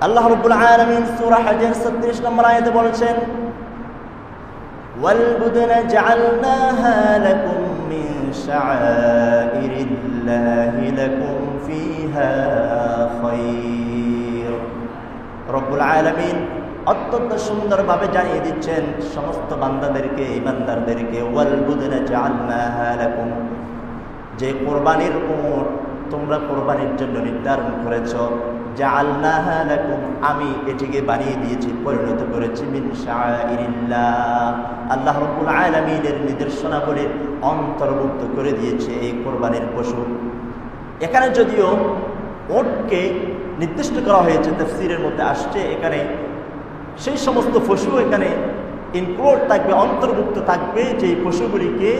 আল্লাহ রব্বুল আলামিন সূরা হজের 36 নম্বর আয়াতে বলেছেন والبدن جعلناها لكم من شعائر الله لكم فيها خير রব্বুল আলামিন অত্যন্ত সুন্দরভাবে জানিয়ে দিচ্ছেন সমস্ত বান্দাদেরকে ইমানদারদেরকে ওয়াল বুদনা জাআলনাহা লাকুম যে কোরবানির উট তোমরা কোরবানির জন্য নির্ধারণ করেছ জাআলনাহা লাকুম, আমি এটিকে বানিয়ে দিয়েছি, পরিণত করেছি আল্লাহ আলামিনের নির্দেশনাবলীর অন্তর্ভুক্ত করে দিয়েছে এই কোরবানির পশু। এখানে যদিও ওটকে নির্দিষ্ট করা হয়েছে, তাফসীরের মধ্যে আসছে, এখানে সেই সমস্ত পশু এখানে ইনক্লুড থাকবে, অন্তর্ভুক্ত থাকবে যে পশুগুলিকে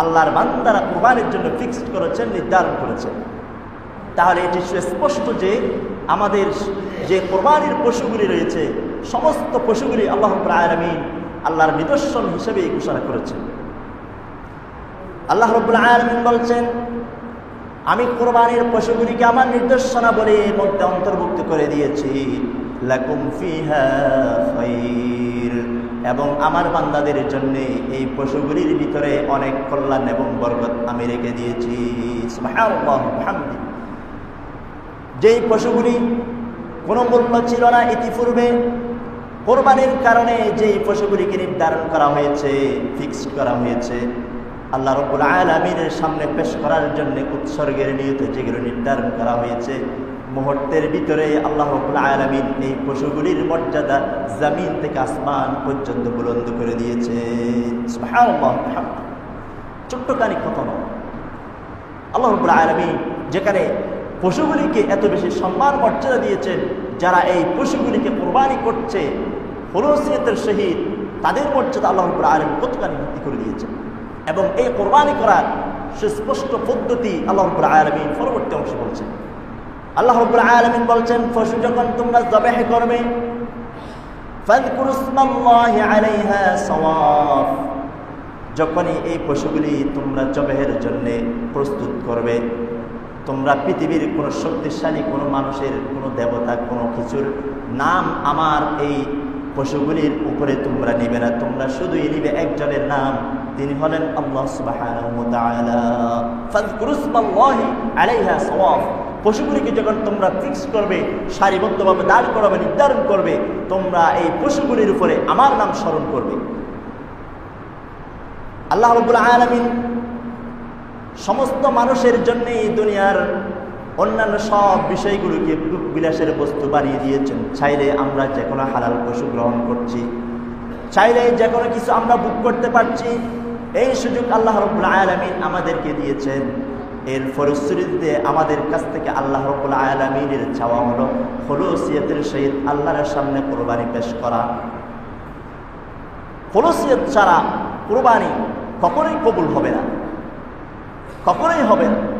আল্লাহর বান্দারা কোরবানির জন্য ফিক্সড করেছেন, নির্ধারণ করেছেন। তাহলে এটি সুস্পষ্ট যে আমাদের যে কোরবানির পশুগুলি রয়েছে, সমস্ত পশুগুলি আল্লাহ আলমিন আল্লাহর নিদর্শন হিসেবে ঘোষণা করেছেন। আল্লাহ রব্বুল আলমিন বলছেন, আমি কোরবানির পশুগুলিকে আমার নির্দেশনা বলে মধ্যে অন্তর্ভুক্ত করে দিয়েছি। এবং আমার বান্দাদের জন্য এই পশুগুলির ভিতরে অনেক কল্যাণ এবং বরকত আমি রেখে দিয়েছি। যেই পশুগুলি কোনো মূল্য ছিল না ইতিপূর্বে, কোরবানির কারণে যেই পশুগুলিকে নির্ধারণ করা হয়েছে ফিক্সড করা হয়েছে, আল্লাহ রব্বুল আলমিনের সামনে পেশ করার জন্য উৎসর্গের নিয়ত যেগুলো নির্ধারণ করা হয়েছে, মুহূর্তের ভিতরে আল্লাহ রব্বুল আলমিন এই পশুগুলির মর্যাদা জমিন থেকে আসমান পর্যন্ত বুলন্দ করে দিয়েছে। ছোট্টখানি কথা নয়। আল্লাহ রব্বুল আলমিন যেখানে পশুগুলিকে এত বেশি সম্মান মর্যাদা দিয়েছেন, যারা এই পশুগুলিকে কোরবানি করছে হলসিয়তের শহীদ তাদের মর্যাদা আল্লাহ রব্বুল আলম কতখানি ভর্তি করে দিয়েছেন? এবং এই কোরবানি করার সুস্পষ্ট পদ্ধতি আল্লাহ রব্বুল আলমিন পরবর্তী অংশে বলছেন। আল্লাহ রব্বুল আলমিন বলছেন, পশু যখন তোমরা জবেহ করবে যখনই এই পশুগুলি তোমরা জবেহের জন্য প্রস্তুত করবে তোমরা পৃথিবীর কোনো শক্তিশালী, কোনো মানুষের, কোনো দেবতা, কোনো কিছুর নাম আমার এই পশুগুলির উপরে তোমরা নিবে না। তোমরা শুধুই নিবে একজনের নাম, তিনি হলেন পশুগুলিকে যখন তোমরা ফিক্স করবে, সারিবদ্ধভাবে দাঁড় করাবে, নির্ধারণ করবে, তোমরা এই পশুগুলির উপরে আমার নাম স্মরণ করবে। আল্লাহ আলমিন সমস্ত মানুষের জন্য এই দুনিয়ার অন্যান্য সব বিষয়গুলোকে বিলাসের বস্তু বানিয়ে দিয়েছেন। চাইলে আমরা যে কোনো হালাল পশু গ্রহণ করছি। চাইলে যে কোনো কিছু আমরা বুক করতে পারছি। এই সুযোগ আল্লাহ রবুল আলমিন আমাদেরকে দিয়েছেন। এর ফলশ্রুতিতে আমাদের কাছ থেকে আল্লাহ রবুল আলমিনের চাওয়া হলো ফলসিয়তের সহিত আল্লাহর সামনে কোরবানি পেশ করা। ফলসিয়ত ছাড়া কোরবানি কখনোই কবুল হবে না। কখনোই হবে না।